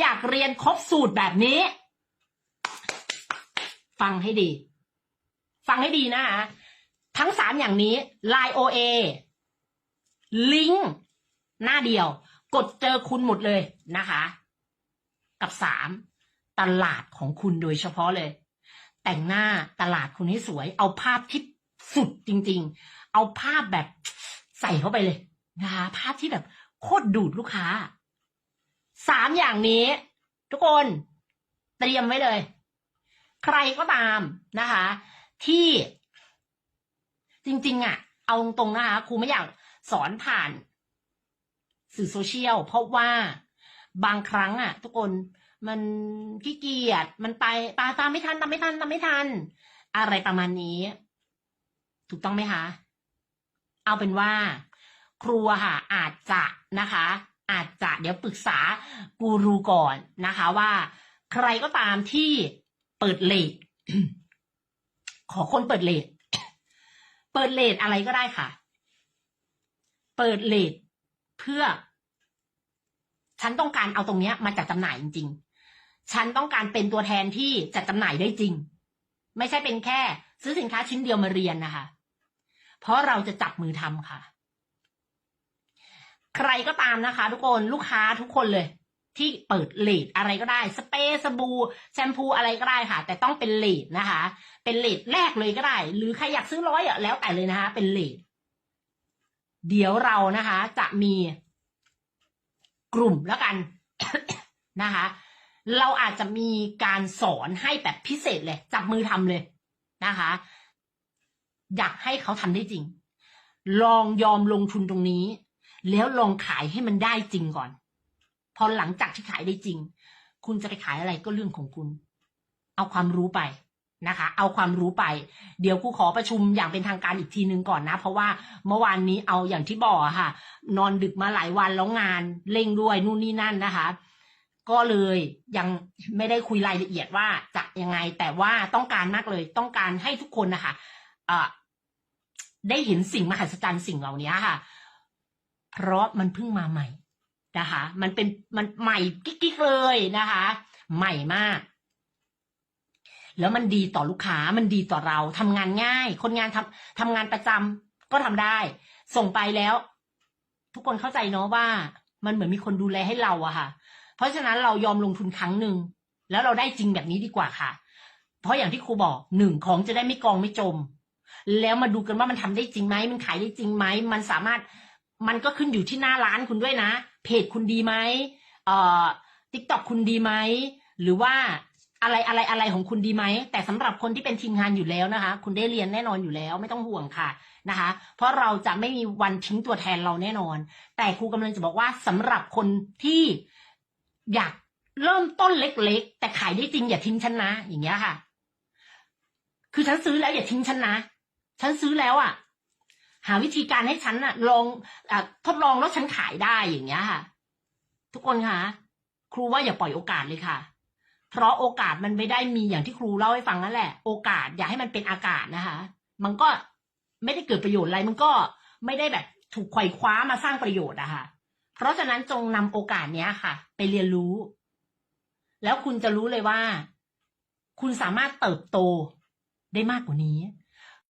อยากเรียนครบสูตรแบบนี้ ฟังให้ดี ฟังให้ดีนะฮะทั้งสามอย่างนี้ Line OA ลิงก์หน้าเดียว กดเจอคุณหมดเลยนะคะ กับสามตลาดของคุณโดยเฉพาะเลย แต่งหน้าตลาดคุณให้สวย เอาภาพที่สุดจริง ๆ เอาภาพแบบใส่เข้าไปเลยนะคะภาพที่แบบโคตรดูดลูกค้า สามอย่างนี้ ทุกคนเตรียมไว้เลย ใครก็ตามนะคะ ที่จริง ๆอะ เอาตรงๆนะคะครูไม่อยากสอนผ่านสื่อโซเชียลเพราะว่าบางครั้งอะ ทุกคนมันขี้เกียจมันไปตาตามไม่ทันตามไม่ทันตามไม่ทัน อะไรประมาณนี้ ถูกต้องไหมคะ เอาเป็นว่า ครูค่ะอาจจะนะคะ อาจจะเดี๋ยวปรึกษากูรูก่อนนะคะว่า ใครก็ตามที่เปิดเลทขอคนเปิดเลทเปิดเลทอะไรก็ได้ค่ะ เปิดเลทเพื่อ ฉันต้องการเอาตรงเนี้ยมาจัดจำหน่ายจริง ๆ ฉันต้องการเป็นตัวแทนที่จัดจำหน่ายได้จริง ไม่ใช่เป็นแค่ ซื้อสินค้าชิ้นเดียวมาเรียนนะคะ เพราะเราจะจับมือทำค่ะ ใครก็ตามนะคะ ทุกคนลูกค้าทุกคนเลย ที่เปิดเลทอะไรก็ได้ สเปรย์สบู่แชมพูอะไรก็ได้ค่ะ แต่ต้องเป็นเลทนะคะ เป็นเลทแรกเลยก็ได้ หรือใครอยากซื้อร้อยอะแล้วแต่เลยนะคะ เป็นเลทเดี๋ยวเรานะคะ จะมีกลุ่มแล้วกันนะคะ เราอาจจะมีการสอนให้แบบพิเศษเลย จับมือทำเลยนะคะ อยากให้เขาทำได้จริง ลองยอมลงทุนตรงนี้ แล้วลองขายให้มันได้จริงก่อน พอหลังจากที่ขายได้จริง คุณจะไปขายอะไรก็เรื่องของคุณ เอาความรู้ไปนะคะ เอาความรู้ไป เดี๋ยวครูขอประชุมอย่างเป็นทางการอีกทีนึงก่อนนะ เพราะว่าเมื่อวานนี้เอาอย่างที่บอกค่ะ นอนดึกมาหลายวันแล้วงานเร่งด้วยนู่นนี่นั่นนะคะ ก็เลยยังไม่ได้คุยรายละเอียดว่าจะยังไง แต่ว่าต้องการมากเลย ต้องการให้ทุกคนนะคะเออได้เห็นสิ่งมหัศจรรย์สิ่งเหล่านี้ค่ะ เพราะมันเพิ่งมาใหม่นะคะ มันเป็นมันใหม่กิ๊กๆเลยนะคะ ใหม่มาก แล้วมันดีต่อลูกค้ามันดีต่อเราทำงานง่าย คนงานทำทำงานประจำก็ทำได้ ส่งไปแล้ว ทุกคนเข้าใจเนาะว่า มันเหมือนมีคนดูแลให้เราอะค่ะ เพราะฉะนั้นเรายอมลงทุนครั้งหนึ่งแล้วเราได้จริงแบบนี้ดีกว่าค่ะ เพราะอย่างที่ครูบอกหนึ่งของจะได้ไม่กองไม่จม แล้วมาดูกันว่ามันทำได้จริงไหมมันขายได้จริงไหมมันสามารถ มันก็ขึ้นอยู่ที่หน้าร้านคุณด้วยนะ เพจคุณดีไหมเอ่อทิกตอกคุณดีไหม หรือว่าอะไรอะไรอะไรของคุณดีไหม แต่สำหรับคนที่เป็นทีมงานอยู่แล้วนะคะ คุณได้เรียนแน่นอนอยู่แล้วไม่ต้องห่วงค่ะนะคะ เพราะเราจะไม่มีวันทิ้งตัวแทนเราแน่นอน แต่ครูกำลังจะบอกว่าสำหรับคนที่อยากเริ่มต้นเล็กๆ แต่ขายได้จริงอย่าทิ้งฉันนะ อย่างเงี้ยค่ะ คือฉันซื้อแล้วอย่าทิ้งฉันนะ ฉันซื้อแล้วอะ หาวิธีการให้ฉันอะลองอทดลองแล้วฉันขายได้อย่างเงี้ยค่ะ ทุกคนคะครูว่าอย่าปล่อยโอกาสเลยค่ะ เพราะโอกาสมันไม่ได้มีอย่างที่ครูเล่าให้ฟังนั่นแหละ โอกาสอย่าให้มันเป็นอากาศนะคะ มันก็ไม่ได้เกิดประโยชน์อะไร มันก็ไม่ได้แบบถูกไขว่คว้ามาสร้างประโยชน์อะค่ะ เพราะฉะนั้นจงนำโอกาสเนี้ยค่ะ ไปเรียนรู้ แล้วคุณจะรู้เลยว่า คุณสามารถเติบโตได้มากกว่านี้